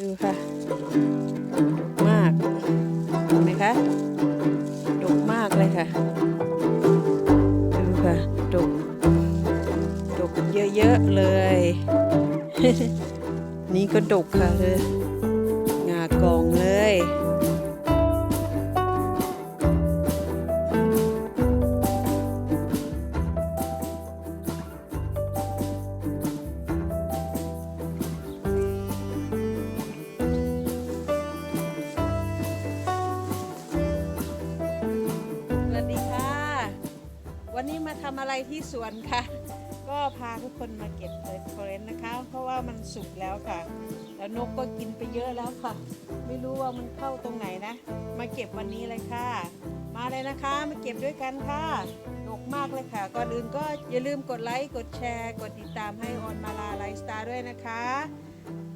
ดูค่ะ มากเห็นไหมคะดกมากเลยค่ะ ดูค่ะดกดกเยอะๆเลย นี่ก็ดกค่ะเลยำอะไรที่สวนค่ะ ก็พาทุกคนมาเก็บเรดฟอเรนนะคะ เพราะว่ามันสุกแล้วค่ะ แล้วนกก็กินไปเยอะแล้วค่ะ ไม่รู้ว่ามันเข้าตรงไหนนะ มาเก็บวันนี้เลยค่ะ มาเลยนะคะมาเก็บด้วยกันค่ะดกมากเลยค่ะ ก่อนอื่นก็อย่าลืมกดไลค์ กดแชร์ กดติดตามให้ออนมาลาไลฟ์สไตล์ด้วยนะคะ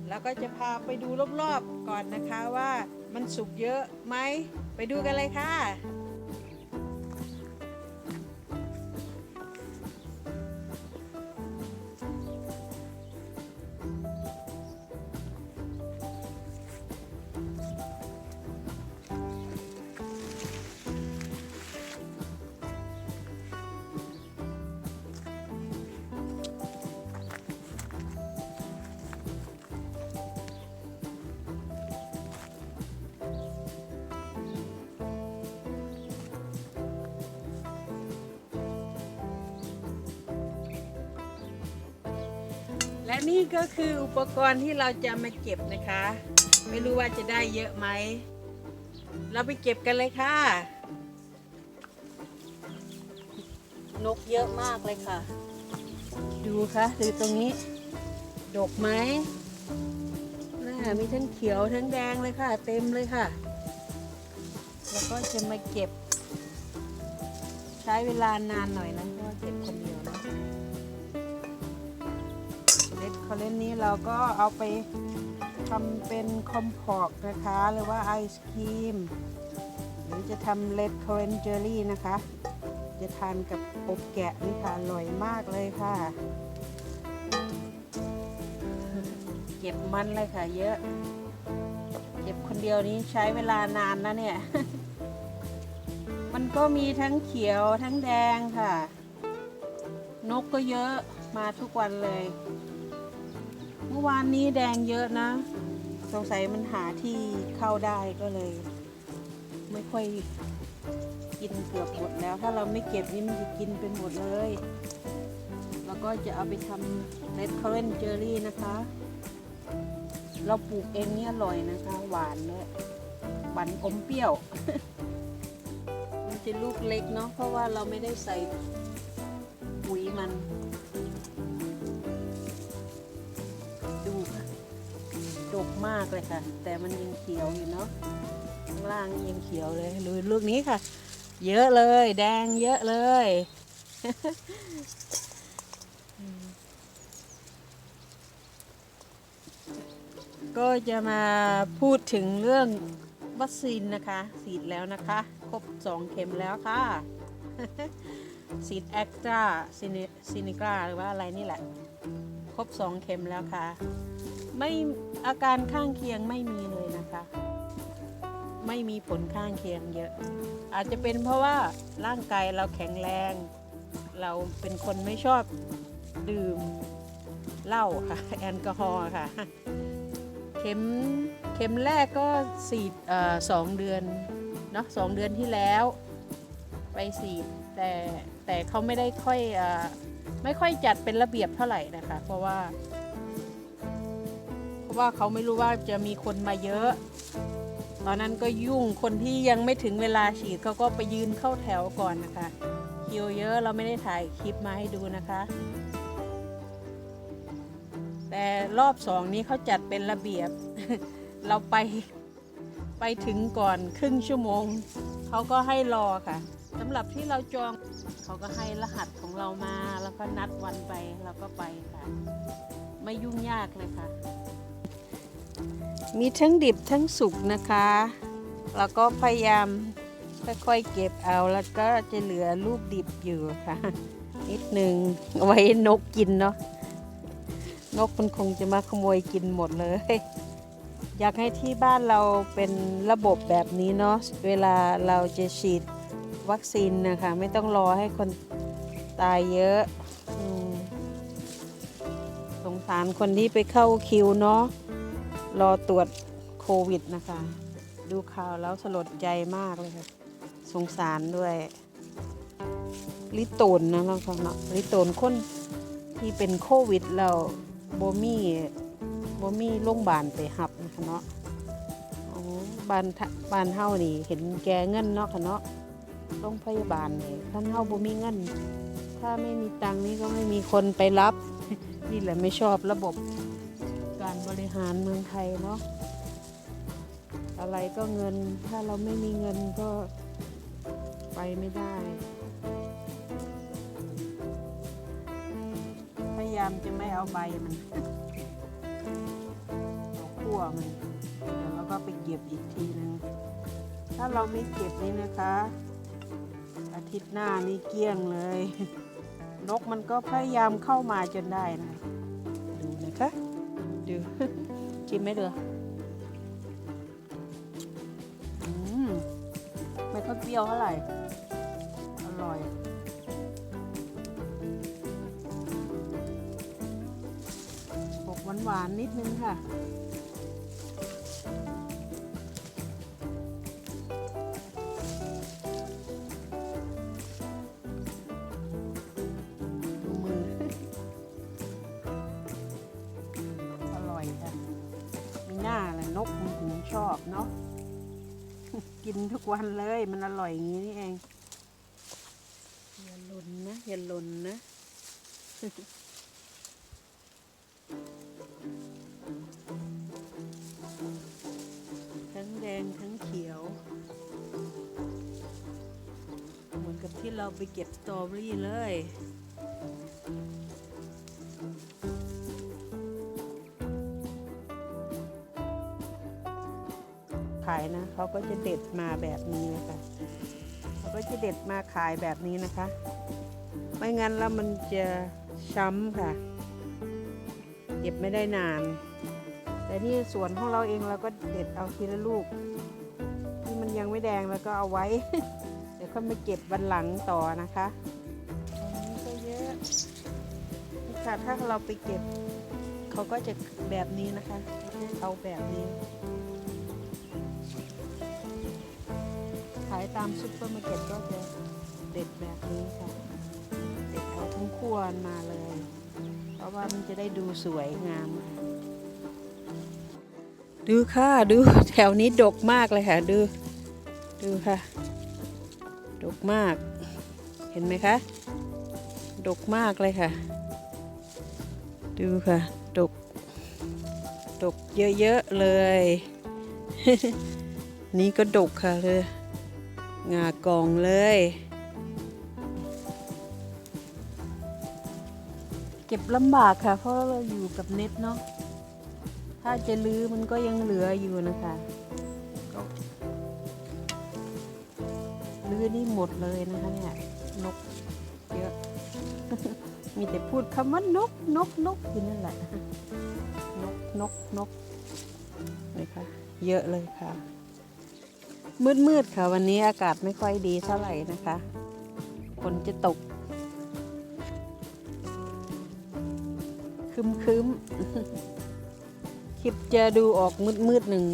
แล้วก็จะพาไปดูรอบๆก่อนนะคะว่ามันสุกเยอะไหม ไปดูกันเลยค่ะ และนี่ก็คืออุปกรณ์ที่เราจะมาเก็บนะคะ ไม่รู้ว่าจะได้เยอะไหม เราไปเก็บกันเลยค่ะ นกเยอะมากเลยค่ะ ดูค่ะดูตรงนี้ ดกไหมน่ามีทั้งเขียวทั้งแดงเลยค่ะ เต็มเลยค่ะ แล้วก็จะมาเก็บ ใช้เวลานานหน่อยนะเพราะเก็บคนเดียวนะ เล็นนี้เราก็เอาไปทำเป็นคอมพอกนะคะ หรือว่าไอศครีม หรือจะทำเลดคอเลนเจอรี่นะคะ จะทานกับอบแกะนี่ค่ะอร่อยมากเลยค่ะ เก็บมันเลยค่ะเยอะเก็บคนเดียวนี้ใช้เวลานานนะเนี่ย มันก็มีทั้งเขียวทั้งแดงค่ะ นกก็เยอะมาทุกวันเลย มื่อวานนี้แดงเยอะนะ สงสัยมันหาที่เข้าได้ก็เลย ไม่ค่อยกินเกือบหมดแล้ว ถ้าเราไม่เก็บนี่มันจะกินไปหมดเลย แล้วก็จะเอาไปทำเ e ดคอ r เรนเจอรี่นะคะ เราปลูกเองเนี่ยอร่อยนะคะ หวานเลยหวานอมเปรี้ยว มันจะลูกเล็กเนาะเพราะว่าเราไม่ได้ใส่ปุ๋ยมัน ดกมากเลยค่ะ แต่มันยังเขียวอยู่เนาะข้างล่างยังเขียวเลยดูลูกนี้ค่ะ เยอะเลย แดงเยอะเลยก็จะมาพูดถึงเรื่องวัคซีนนะคะฉีดแล้วนะคะ ครบสองเข็มแล้วค่ะฉีดแอคตราซินิกราหรือว่าอะไรนี่แหละ ครบสองเข็มแล้วค่ะ ไม่อาการข้างเคียงไม่มีเลยนะคะ ไม่มีผลข้างเคียงเยอะ อาจจะเป็นเพราะว่าร่างกายเราแข็งแรง เราเป็นคนไม่ชอบดื่มเหล้าค่ะแอลกอฮอล์ค่ะ เข็มเข็มแรกก็สีดสองเดือนเนาะสองเดือนที่แล้ว ไปสีดแต่แต่เขาไม่ได้ค่อยอไม่ค่อยจัดเป็นระเบียบเท่าไหร่นะคะ เพราะว่า ว่าเขาไม่รู้ว่าจะมีคนมาเยอะ ตอนนั้นก็ยุ่งคนที่ยังไม่ถึงเวลาฉีดเขาก็ไปยืนเข้าแถวก่อนนะคะคิวเยอะเราไม่ได้ถ่ายคลิปมาให้ดูนะคะ แต่รอบสองนี้เขาจัดเป็นระเบียบ เราไปไปถึงก่อนครึ่งชั่วโมง เขาก็ให้รอค่ะสำหรับที่เราจองเขาก็ให้รหัสของเรามา แล้วก็นัดวันไปเราก็ไปค่ะ ไม่ยุ่งยากเลยค่ะ มีทั้งดิบทั้งสุกนะคะ แล้วก็พยายามค่อยๆเก็บเอาแล้วก็จะเหลือลูกดิบอยู่ค่ะ นิดหนึ่งเอาไว้นกกินเนาะนกมันคงจะมาขโมยกินหมดเลย อยากให้ที่บ้านเราเป็นระบบแบบนี้เนาะเวลาเราจะฉีดวัคซีนนะคะ ไม่ต้องรอให้คนตายเยอะอสงสารคนที่ไปเข้าคิวเนาะ รอตรวจโควิดนะคะ ดูข่าวแล้วสลดใจมากเลยค่ะ สงสารด้วย ลิโตนนะเราค่ะเนาะลิโตนคนที่เป็นโควิดแล้วโบมี่โบมี่โรงพยาบาลไปหับนะคะเนาะอ๋อบ้านทะบ้านเฮานี่ เห็นแกเงินเนาะค่ะเนาะโรงพยาบาลนี่ท่านเฮาบ่มีเงิน ถ้าไม่มีตังค์นี่ก็ไม่มีคนไปรับ นี่แหละไม่ชอบระบบ ริหารเมืองไทยเนาะอะไรก็เงิน ถ้าเราไม่มีเงินก็ไปไม่ได้ พยายามจะไม่เอาใบมันเอาขั้วมันเดี๋ยวเราก็ไปเก็บอีกทีนึง ถ้าเราไม่เก็บนี่นะคะ อาทิตย์หน้านี่เกลี้ยงเลยนกมันก็พยายามเข้ามาจนได้นะ ดูนะคะ ชิมไหมเดืออืมไม่ค่อยเปรี้ยวเท่าไหร่ อร่อยออกหวานๆนิดนึงค่ะ อบเนาะกินทุกวันเลยมันอร่อยอย่างนี้นี่เองอย่าหล่นนะอย่าหล่นนะทั้งแดงทั้งเขียว เหมือนกับที่เราไปเก็บสตรอเบอรี่เลย นะเขาก็จะเด็ดมาแบบนี้นะคะเขาก็จะเด็ดมาขายแบบนี้นะคะ ไม่งั้นแล้วมันจะช้ำค่ะ เก็บไม่ได้นาน แต่นี่สวนของเราเองเราก็เด็ดเอาทีละลูก ที่มันยังไม่แดงแล้วก็เอาไว้ เดี๋ยวค่อยมาเก็บวันหลังต่อนะคะอันนี้ก็เยอะนี่ค่ะถ้าเราไปเก็บ เขาก็จะแบบนี้นะคะ เอาแบบนี้ ตามซุปเปอร์มาร์เก็ตก็จะเด็ดแบบนี้ค่ะ เด็ดเอาทั้งขั้วมาเลย เพราะว่ามันจะได้ดูสวยงาม ดูค่ะ ดูแถวนี้ดกมากเลยค่ะ ดู ดูค่ะ ดกมาก เห็นไหมคะ ดกมากเลยค่ะ ดูค่ะ ดก ดกเยอะๆเลย นี่ก็ดกค่ะเลย งากองเลย เก็บลำบากค่ะ เพราะเราอยู่กับเน็ตเนาะถ้าจะลื้อมันก็ยังเหลืออยู่นะคะลื้อนี่หมดเลยนะคะเนี่ยนกเยอะ มีแต่พูดคำว่านกนกนกอยู่นั่นแหละ นกนกนกนี่ค่ะ เยอะเลยค่ะ มืดๆค่ะวันนี้อากาศไม่ค่อยดีเท่าไหร่นะคะฝนจะตกคึมคึมๆ คลิปจะดูออกมืดๆหนึ่ง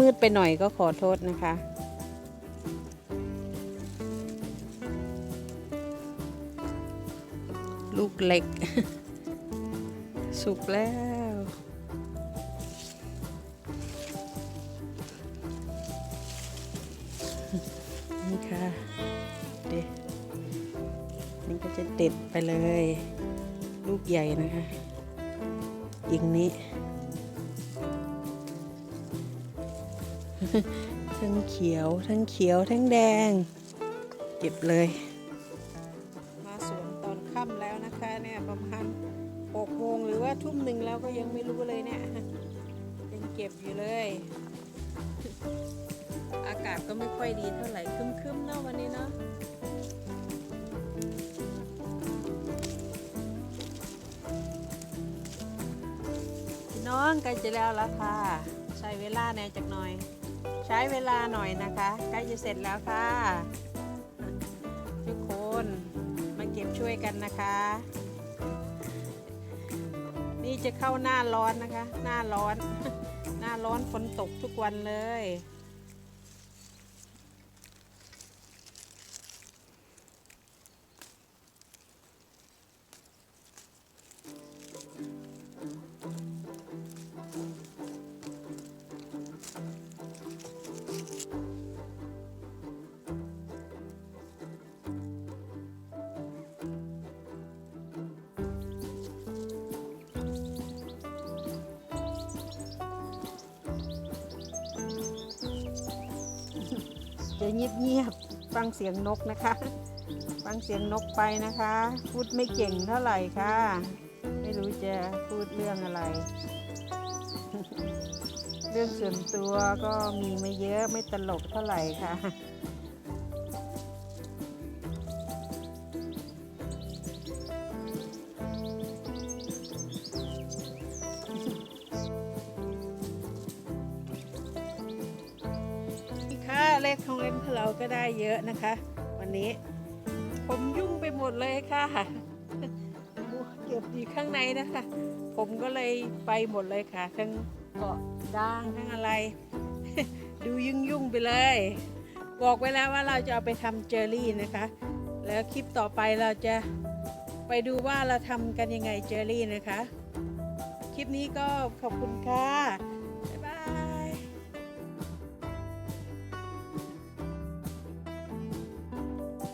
มืดๆไปหน่อยก็ขอโทษนะคะลูกเล็ก สุกแล้ว นี่ค่ะเด็นี่ก็จะเด็ดไปเลย ลูกใหญ่นะคะอย่างนี้ทั้งเขียว ทั้งเขียว ทั้งแดง เก็บเลย มาสวนตอนค่ำแล้วนะคะเนี่ยประมาณหกโมงหรือว่าทุ่มหนึ่งแล้วก็ยังไม่รู้เลยเนี่ย ยังเก็บอยู่เลย อากาศก็ไม่ค่อยดีเท่าไหร่คึ้มๆเนาะวันนี้เนาะพี่น้องใกล้จะแล้วละค่ะ ใช้เวลาแน่จักหน่อย ใช้เวลาหน่อยนะคะใกล้จะเสร็จแล้วค่ะ ทุกคนมาเก็บช่วยกันนะคะ นี่จะเข้าหน้าร้อนนะคะ หน้าร้อน หน้าร้อนฝนตกทุกวันเลย จะเงียบๆฟังเสียงนกนะคะ ฟังเสียงนกไปนะคะ พูดไม่เก่งเท่าไหร่ค่ะ ไม่รู้จะพูดเรื่องอะไร เรื่องส่วนตัวก็มีไม่เยอะไม่ตลกเท่าไหร่ค่ะ ค่ะเลของเล่นของเราก็ได้เยอะนะคะ วันนี้ผมยุ่งไปหมดเลยค่ะเก็บอยู่ข้างในนะคะ ผมก็เลยไปหมดเลยค่ะ ทั้งเกาะด่างทั้งอะไร ดูยุ่งยุ่งไปเลย บอกไว้แล้วว่าเราจะเอาไปทำเจอรี่นะคะ แล้วคลิปต่อไปเราจะไปดูว่าเราทำกันยังไงเจอรี่นะคะ คลิปนี้ก็ขอบคุณค่ะ